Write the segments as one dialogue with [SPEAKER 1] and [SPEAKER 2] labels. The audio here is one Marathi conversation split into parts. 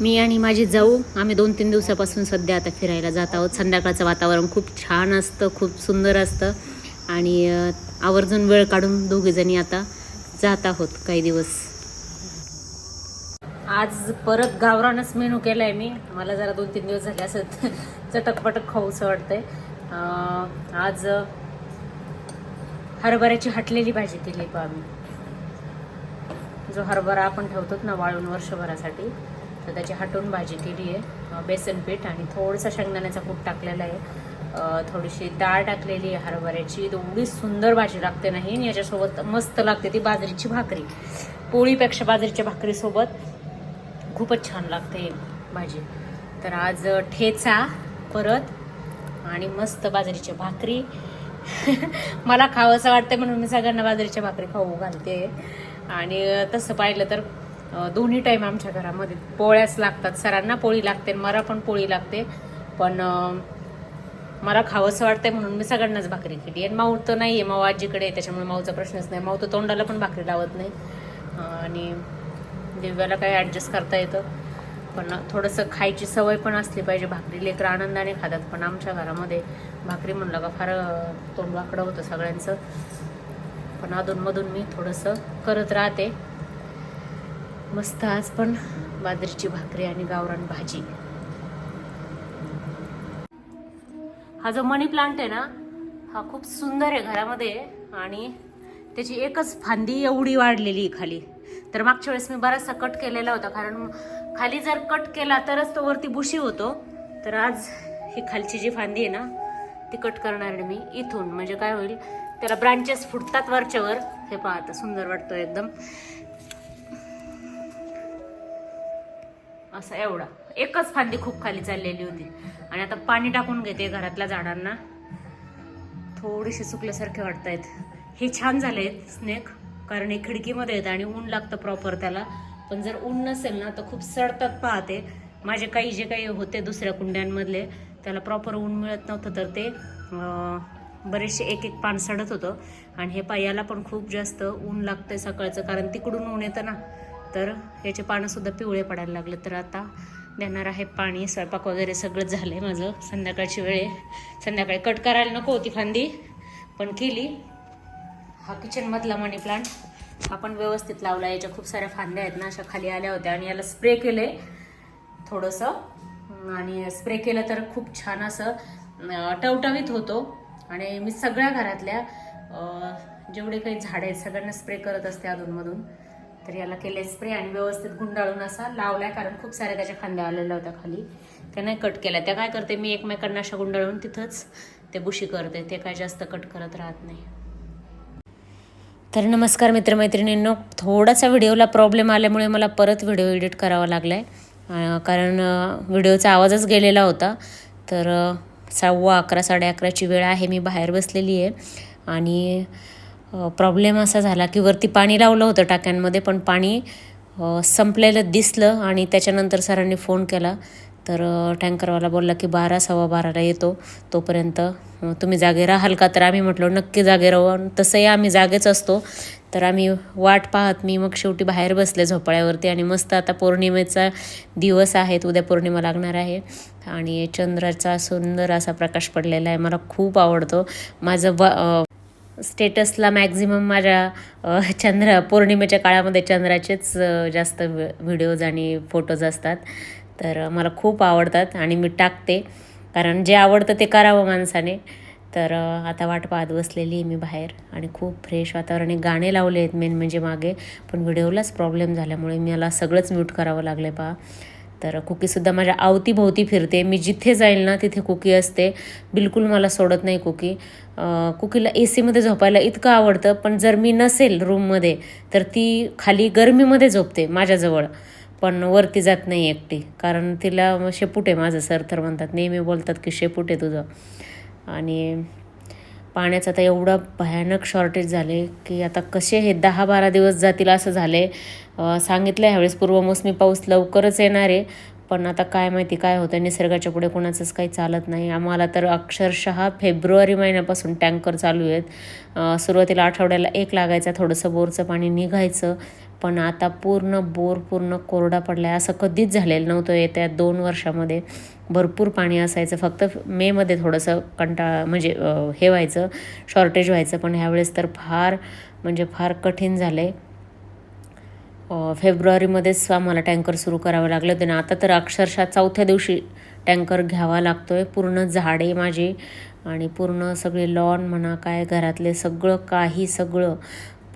[SPEAKER 1] मी आणि माझी जाऊ आम्ही दोन तीन दिवसापासून सध्या आता फिरायला जात आहोत. संध्याकाळचं वातावरण खूप छान असतं खूप सुंदर असतं. आणि आवर्जून वेळ काढून दोघेजणी आता जात आहोत काही दिवस. आज परत गावरानच मेनू केला आहे मी. मला जरा दोन तीन दिवस झाले असं चटकपटक खाऊसं वाटतंय. आज हरभऱ्याची हटलेली भाजी केली पहा आम्ही. जो हरभरा आपण ठेवतो ना वाळून वर्षभरासाठी तर त्याची हटून भाजी केली आहे. बेसन पीठ आणि थोडंसं शेंगदाण्याचा कूट टाकलेला आहे. थोडीशी डाळ टाकलेली आहे हरभऱ्याची. एवढी सुंदर भाजी लागते नाही आणि याच्यासोबत मस्त लागते ती बाजरीची भाकरी. पोळीपेक्षा बाजरीच्या भाकरीसोबत खूपच छान लागते ही भाजी. तर आज ठेचा परत आणि मस्त बाजरीची भाकरी. मला खावंसं वाटतं म्हणून मी सगळ्यांना बाजरीच्या भाकरी खाऊ घालते. आणि तसं पाहिलं तर दोन्ही टाईम आमच्या घरामध्ये. पोळ्याच लागतात. सरांना पोळी लागते मला पण पोळी लागते. पण मला खावंसं वाटतंय म्हणून मी सगळ्यांनाच भाकरी केली. आणि माऊ तर नाही आहे माऊ आजीकडे आहे, त्याच्यामुळे माऊचा प्रश्नच नाही. माऊ तर तोंडाला पण भाकरी लावत नाही. आणि दिव्याला काही ॲडजस्ट करता येतं. पण थोडंसं खायची सवय पण असली पाहिजे. भाकरी लेकर आनंदाने खातात. पण आमच्या घरामध्ये भाकरी म्हणलं का फार तोंड वाकडं होतं सगळ्यांचं. पण अधूनमधून मी थोडंसं करत राहते. मस्त आज पण बाजरीची भाकरी आणि गावरान भाजी. हा जो मनी प्लांट आहे ना हा खूप सुंदर आहे घरामध्ये आणि त्याची एकच फांदी एवढी वाढलेली आहे खाली. तर मागच्या वेळेस मी बराचसा कट केलेला होता कारण खाली जर कट केला तरच तो वरती बुशी होतो. तर आज ही खालची जी फांदी आहे ना ती कट करणार आहे मी इथून. म्हणजे काय होईल त्याला ब्रांचेस फुटतात वरच्यावर. हे पाहता सुंदर वाटतो एकदम. असं एवढा. एकच फांदी खूप खाली चाललेली होती. आणि आता पाणी टाकून घेते घरातल्या झाडांना. थोडीशी सुकल्यासारखे वाटतायत. हे छान झाले स्नेक कारण हे खिडकीमध्ये येतं आणि ऊन लागतं प्रॉपर त्याला. पण जर ऊन नसेल ना तर खूप सडतात पाहते. माझे काही जे काही होते दुसऱ्या कुंड्यांमधले त्याला प्रॉपर ऊन मिळत नव्हतं तर ते बरेचसे एक एक पान सडत होतं. आणि हे पायाला पण खूप जास्त ऊन लागतं सकाळचं कारण तिकडून ऊन येतं ना. तर याचे पानंसुद्धा पिवळे पडायला लागले. तर आता देणार आहे पाणी स्वयंपाक वगैरे सगळं आहे माझं. संध्याकाळची वेळ आहे. संध्याकाळी कट करायला नको होती फांदी पण केली. हा किचनमधला मनी प्लांट हा व्यवस्थित लावला याच्या खूप साऱ्या फांद्या आहेत ना अशा खाली आल्या होत्या आणि याला स्प्रे केले थोडंसं. आणि स्प्रे केलं तर खूप छान असं टवटवीत होतो. आणि मी सगळ्या घरातल्या जेवढे काही झाडं आहेत सगळ्यांना स्प्रे करत असते अधूनमधून. तर याला केले स्प्रे आणि व्यवस्थित गुंडाळून असा लावलाय कारण खूप साऱ्या त्याच्या खांद्या आलेल्या होत्या खाली. त्या नाही कट केल्या. त्या काय करते मी एकमेकांना अशा गुंडाळून तिथंच ते बुशी करते. ते काय जास्त कट करत राहत नाही. तर नमस्कार मित्रमैत्रिणींनो थोडासा व्हिडिओला प्रॉब्लेम आल्यामुळे मला परत व्हिडिओ एडिट करावा लागला आहे कारण व्हिडिओचा आवाजच गेलेला होता. तर सव्वा अकरा साडे अकराची वेळ आहे. मी बाहेर बसलेली आहे. आणि प्रॉब्लेम असा झाला की वरती पाणी लावलं होतं टाक्यांमध्ये पण पाणी संपलेलं दिसलं आणि त्याच्यानंतर सरांनी फोन केला. तर टँकरवाला बोलला की बारा सव्वा बाराला येतो तोपर्यंत तुम्ही जागे राहाल का? तर आम्ही म्हटलो नक्की जागे राहू. आणि तसंही आम्ही जागेच असतो. तर आम्ही वाट पाहत मी मग शेवटी बाहेर बसले झोपाळ्यावरती आणि मस्त आता पौर्णिमेचा दिवस आहे उद्या पौर्णिमा लागणार आहे. आणि चंद्राचा सुंदर असा प्रकाश पडलेला आहे मला खूप आवडतो. माझं व स्टेटसला मॅक्झिमम माझ्या चंद्र पौर्णिमेच्या काळामध्ये चंद्राचेच जास्त व्हिडिओज आणि फोटोज असतात. तर मला खूप आवडतात आणि मी टाकते. कारण जे आवडतं ते करावं माणसाने. तर आता वाट पाहत बसलेली आहे मी बाहेर आणि खूप फ्रेश वातावरण गाणे लावले आहेत मेन म्हणजे मागे. पण व्हिडिओलाच प्रॉब्लेम झाल्यामुळे मला सगळंच म्यूट करावं लागलं आहे पहा. तर कुकीसुद्धा माझ्या अवतीभोवती फिरते. मी जिथे जाईल ना तिथे कुकी असते. बिलकुल मला सोडत नाही कुकी. कुकीला ए सीमध्ये झोपायला इतकं आवडतं पण जर मी नसेल रूममध्ये तर ती खाली गरमीमध्ये झोपते माझ्याजवळ. पण वरती जात नाही एकटी कारण तिला शेपूट आहे माझं सर तर म्हणतात नेहमी बोलतात की शेपूट आहे तुझं. आणि पाण्याचं आता एवढं भयानक शॉर्टेज झाले की आता कसे हे दहा बारा दिवस जातील असं झाले. अं, सांगितलं ह्यावेळेस पूर्वमोसमी पाऊस लवकरच येणार आहे. पण आता काय माहिती काय होतं निसर्गाच्या पुढे कोणाचंच काही चालत नाही. आम्हाला तर अक्षरशः फेब्रुवारी महिन्यापासून टँकर चालू आहेत. सुरुवातीला आठवड्याला एक लागायचा थोडंसं बोरचं पाणी निघायचं. पण आता पूर्ण बोर पूर्ण कोरडा पडला आहे असं कधीच झालेलं नव्हतं येत्या दोन वर्षामध्ये. भरपूर पाणी असायचं. फक्त मेमध्ये थोडंसं कंटाळा म्हणजे हे व्हायचं शॉर्टेज व्हायचं. पण ह्यावेळेस तर फार म्हणजे फार कठीण झालं आहे फेब्रुवारीमध्येच आम्हाला टँकर सुरू करावं लागलं. होतं आता तर अक्षरशः चौथ्या दिवशी टँकर घ्यावा लागतो आहे पूर्ण झाडे माझी आणि पूर्ण सगळे लॉन म्हणा काय घरातले सगळं काही सगळं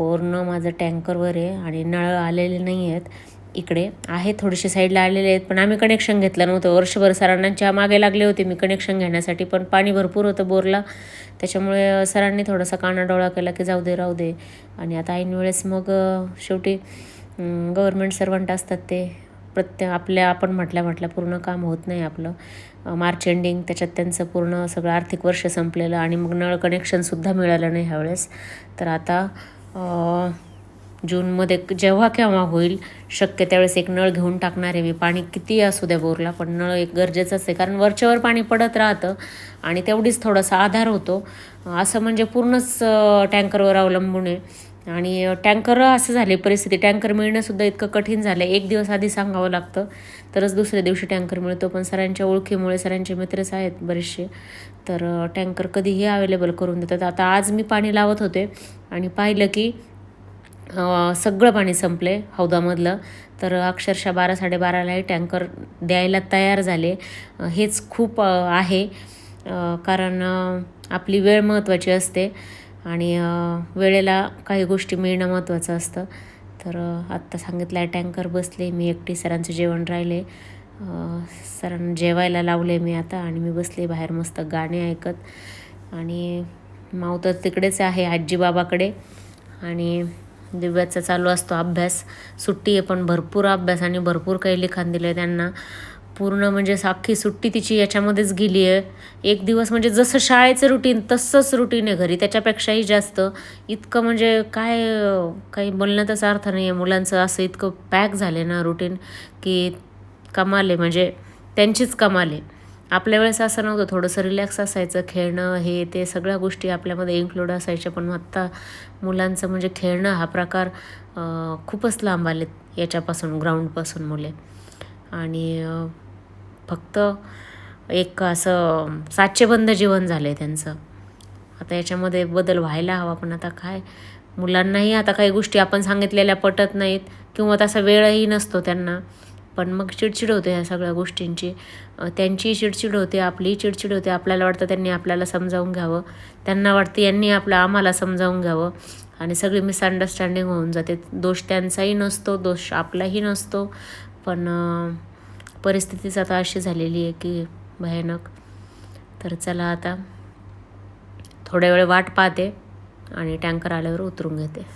[SPEAKER 1] पूर्ण माझं टँकरवर आहे आणि नळ आलेले नाही आहेत. इकडे आहे थोडेसे साईडला आलेले आहेत पण आम्ही कनेक्शन घेतलं नव्हतं. वर्षभर सरांच्या मागे लागले होते मी कनेक्शन घेण्यासाठी पण पाणी भरपूर होतं बोरला. त्याच्यामुळे सरांनी थोडासा कानाडोळा केला की जाऊ दे राहू दे. आणि आता ऐन वेळेस मग शेवटी गव्हर्मेंट सर्वंट असतात ते. प्रत्येक आपल्या आपण म्हटल्या म्हटल्या पूर्ण काम होत नाही आपलं. मार्च एंडिंग त्याच्यात त्यांचं पूर्ण सगळं आर्थिक वर्ष संपलेलं आणि मग नळ कनेक्शनसुद्धा मिळालं नाही ह्यावेळेस. तर आता जूनमध्ये जेव्हा केव्हा होईल शक्य त्यावेळेस एक नळ घेऊन टाकणार आहे मी. पाणी किती असू द्या बोरला पण नळ एक गरजेचंच आहे कारण वरच्यावर पाणी पडत राहतं आणि तेवढीच थोडासा आधार होतो. असं म्हणजे पूर्णच टँकरवर अवलंबून आहे. आणि टँकर असं झाले परिस्थिती टँकर मिळणंसुद्धा इतकं कठीण झालं एक दिवस आधी सांगावं लागतं तरच दुसऱ्या दिवशी टँकर मिळतो. पण सरांच्या ओळखीमुळे सरांचे मित्रच आहेत बरेचसे तर टँकर कधीही अवेलेबल करून देतात. आता आज मी पाणी लावत होते. आणि पाहिलं की सगळं पाणी संपले हौदामधलं. तर अक्षरशः बारा साडेबारालाही टँकर द्यायला तयार झाले. हेच खूप आहे. कारण आपली वेळ महत्त्वाची असते. आणि वेळेला काही गोष्टी मिळणं महत्त्वाचं असतं. तर आत्ता सांगितलं आहे टँकर बसले मी एकटी सरांचं जेवण राहिले. सरांना जेवायला लावले मी आता आणि मी बसले बाहेर मस्त गाणे ऐकत. आणि माऊ तर तिकडेच आहे आजी बाबाकडे आणि दिव्याचा चालू असतो अभ्यास. सुट्टी आहे पण भरपूर अभ्यास आणि भरपूर काही लिखाण दिलं आहे त्यांना. पूर्ण म्हणजे अख्खी सुट्टी तिची याच्यामध्येच गेली आहे. एक दिवस म्हणजे जसं शाळेचं रुटीन तसंच रुटीन आहे घरी. त्याच्यापेक्षाही जास्त. इतकं म्हणजे काय काही बोलण्याचाच अर्थ नाही आहे मुलांचं असं इतकं पॅक झाले ना रुटीन की कमाल आहे. म्हणजे त्यांचीच कमाल आहे. आपल्या वेळेस असं नव्हतं. थोडंसं रिलॅक्स असायचं. खेळणं हे ते सगळ्या गोष्टी आपल्यामध्ये इन्क्लूड असायच्या. पण आत्ता मुलांचं म्हणजे खेळणं हा प्रकार खूपच लांब आलेत याच्यापासून ग्राउंडपासून मुले. आणि फक्त एक असं साचेबंद जीवन झालं आहे त्यांचं. आता याच्यामध्ये बदल व्हायला हवा. पण आता काय? मुलांनाही आता काही गोष्टी आपण सांगितलेल्या पटत नाहीत. किंवा तसा वेळही नसतो त्यांना. पण मग चिडचिड होते ह्या सगळ्या गोष्टींची. त्यांचीही चिडचिड होते आपलीही चिडचिड होते. आपल्याला वाटतं त्यांनी आपल्याला समजावून घ्यावं. त्यांना वाटतं यांनी आपलं आम्हाला समजावून घ्यावं. आणि सगळी मिसअंडरस्टँडिंग होऊन जाते. दोष त्यांचाही नसतो दोष आपलाही नसतो. पण परिस्थितीच आता अशी झालेली आहे की भयानक. तर चला आता थोड्या वेळ वाट पाहते आणि टँकर आल्यावर उतरून घेते.